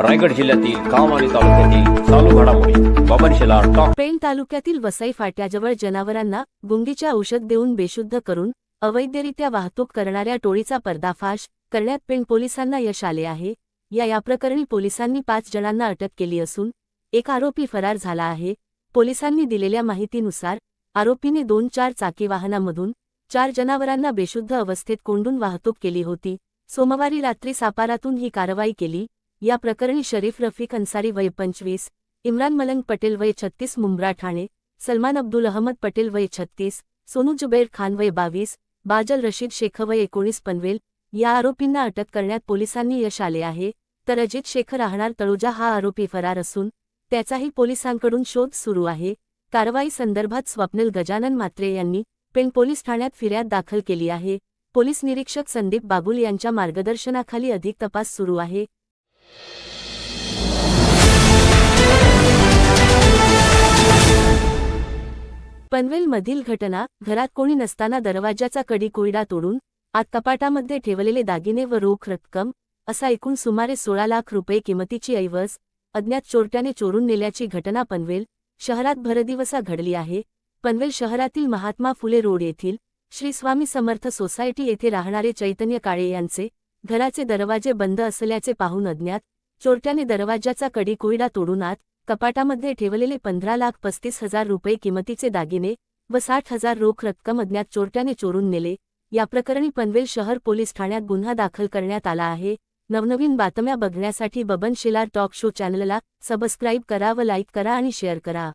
रायगड जिल्ह्यातील काम आणि तालुक्यातील चालू घडामोडी बाबन पेण तालुक्यातील वसई फाट्याजवळ जनावरांना गुंगीच्या औषध देऊन बेशुद्ध करून अवैधरित्या वाहतूक करणाऱ्या टोळीचा पर्दाफाश करण्यात पेण पोलिसांना यश आले आहे. या याप्रकरणी पोलिसांनी पाच जणांना अटक केली असून एक आरोपी फरार झाला आहे. पोलिसांनी दिलेल्या माहितीनुसार आरोपीने दोन चार चाकी वाहनामधून चार जनावरांना बेशुद्ध अवस्थेत कोंडून वाहतूक केली होती. सोमवारी रात्री सापारातून ही कारवाई केली. या प्रकरणी शरीफ रफीक अन्सारी वय पंचवीस इम्रान मलंग पटेल वय छत्तीस मुंब्रा ठाणे सलमान अब्दुल अहमद पटेल वय छत्तीस सोनू जुबैर खान वय बावीस बाजल रशीद शेख वय एकोणीस पनवेल या आरोपींना अटक करण्यात पोलिसांनी यश आले आहे. तर अजित शेख राहणार तळुजा हा आरोपी फरार असून त्याचाही पोलिसांकडून शोध सुरू आहे. कारवाई संदर्भात स्वप्नील गजानन मात्रे यांनी पेण पोलीस ठाण्यात फिर्याद दाखल केली आहे. पोलीस निरीक्षक संदीप बाबुल यांच्या मार्गदर्शनाखाली अधिक तपास सुरू आहे. पनवेलमधील घटना घरात कोणी नसताना दरवाजाचा कडी कोयडा तोडून आत कपाटामध्ये ठेवलेले दागिने व रोख रक्कम असा एकूण सुमारे सोळा लाख रुपये किमतीची ऐवज अज्ञात चोरट्याने चोरून नेल्याची घटना पनवेल शहरात भरदिवसा घडली आहे. पनवेल शहरातील महात्मा फुले रोड येथील श्री स्वामी समर्थ सोसायटी येथे राहणारे चैतन्य काळे यांचे घराचे दरवाजे बंद असल्याचे पाहून अज्ञात चोरट्याने दरवाजाचा कडी कोयडा तोडून आत कपाटामध्ये ठेवलेले पंधरा लाख पस्तीस हजार रुपये किमतीचे दागिने व साठ हजार रोख रक्कम अज्ञात चोरट्याने चोरून नेले. या प्रकरणी पनवेल शहर पोलीस ठाण्यात गुन्हा दाखल करण्यात आला आहे. नवनवीन बातम्या बघण्यासाठी बबन शिलार टॉक शो चॅनलला सबस्क्राईब करा व लाईक करा आणि शेअर करा.